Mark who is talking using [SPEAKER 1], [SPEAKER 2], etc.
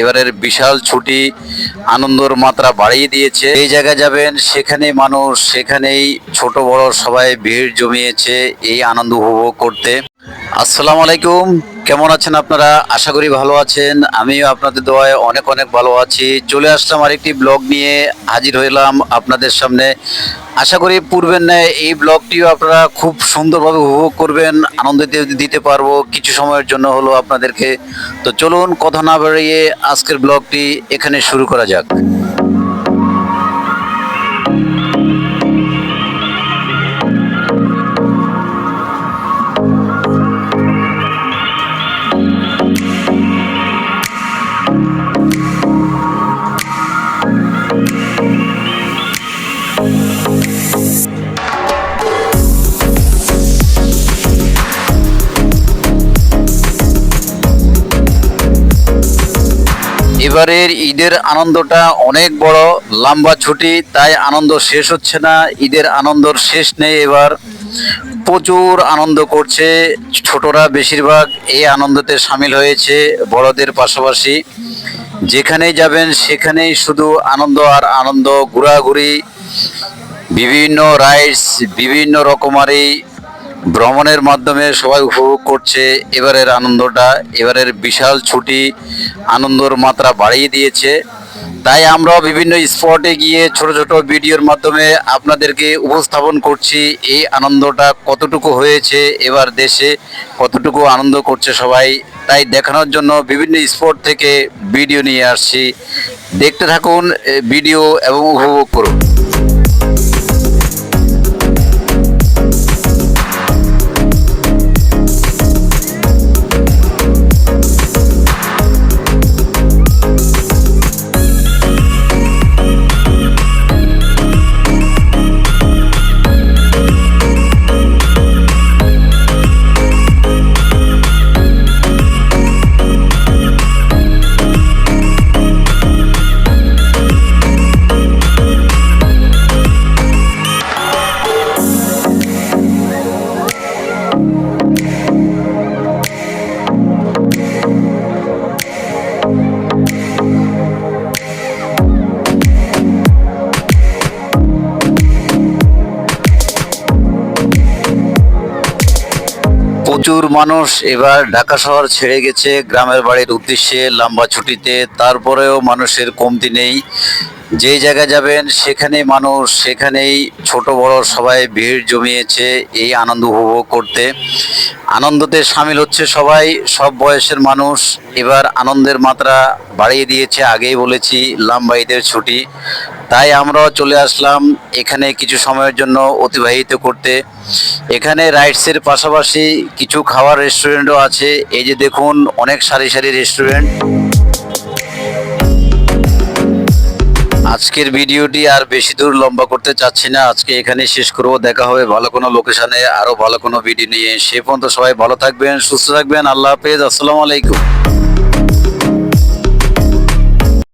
[SPEAKER 1] এবারের বিশাল ছুটি, আনন্দর মাত্রা বাড়িয়ে দিয়েছে। এই জায়গায় যাবেন, সেখানেই মানুষ, সেখানেই ছোট বড় সবাই ভিড় জমিয়েছে এই আনন্দ উপভোগ করতে। আসসালামু আলাইকুম, কেমন আছেন আপনারা? আশা করি ভালো আছেন। আমিও আপনাদের দোয়ায় অনেক অনেক ভালো আছি। চলে আসলাম আরেকটি ব্লগ নিয়ে। হাজির হইলাম আপনাদের সামনে। আশা করি পূর্বের ন্যায় এই ব্লগটিও আপনারা খুব সুন্দরভাবে উপভোগ করবেন, আনন্দ দিতে- পারব কিছু সময়ের জন্য হলো আপনাদেরকে। তো চলুন, কথা না বাড়িয়ে আজকের ব্লগটি এখানে শুরু করা যাক। এবারের ঈদের আনন্দটা অনেক বড়, লম্বা ছুটি, তাই আনন্দ শেষ হচ্ছে না, ঈদের আনন্দর শেষ নেই এবার। প্রচুর আনন্দ করছে ছোটরা বেশিরভাগ, এই আনন্দতে সামিল হয়েছে বড়দের পাশাপাশি। যেখানেই যাবেন, সেখানেই শুধু আনন্দ আর আনন্দ, ঘোরাঘুরি, বিভিন্ন রাইডস বিভিন্ন রকমারি ভ্রমণের মাধ্যমে সবাই উপভোগ করছে, এবারের আনন্দটা, এবারের বিশাল ছুটি, আনন্দর মাত্রা বাড়িয়ে দিয়েছে। তাই আমরা বিভিন্ন স্পটে গিয়ে ছোট ছোট ভিডিওর মাধ্যমে আপনাদেরকে উপস্থাপন করছি, এই আনন্দটা কতটুকু হয়েছে, এবার দেশে কতটুকু আনন্দ করছে সবাই। তাই দেখানোর জন্য বিভিন্ন স্পট থেকে ভিডিও নিয়ে আসছি। দেখতে থাকুন ভিডিও এবং উপভোগ করুন। প্রচুর মানুষ এবার ঢাকা শহর ছেড়ে গেছে। গ্রামের বাড়ির উদ্দেশ্যে লম্বা ছুটিতে, তারপরেও মানুষের কমতি নেই। যেই জায়গায় যাবেন, সেখানেই মানুষ, সেখানেই ছোট বড় সবাই ভিড় জমিয়েছে এই আনন্দ উপভোগ করতে। আনন্দতে সামিল হচ্ছে সবাই, সব বয়সের মানুষ। এবার আনন্দের মাত্রা বাড়িয়ে দিয়েছে, আগেই বলেছি লম্বা ঈদের ছুটি। তাই আমরাও চলে আসলাম এখানে কিছু সময়ের জন্য অতিবাহিত করতে। এখানে রাইডসের পাশাপাশি কিছু খাওয়ার রেস্টুরেন্টও আছে। এই যে দেখুন, অনেক সারি সারি রেস্টুরেন্ট। আজকের ভিডিওটি আর বেশি দূর লম্বা করতে চাচ্ছি না। আজকে এখানে শেষ করব। দেখা হবে ভালো কোনো লোকেশনে, আরও ভালো কোনো ভিডিও নিয়ে। সে পর্যন্ত সবাই ভালো থাকবেন, সুস্থ থাকবেন। আল্লাহ হাফেজ। আসসালামু আলাইকুম।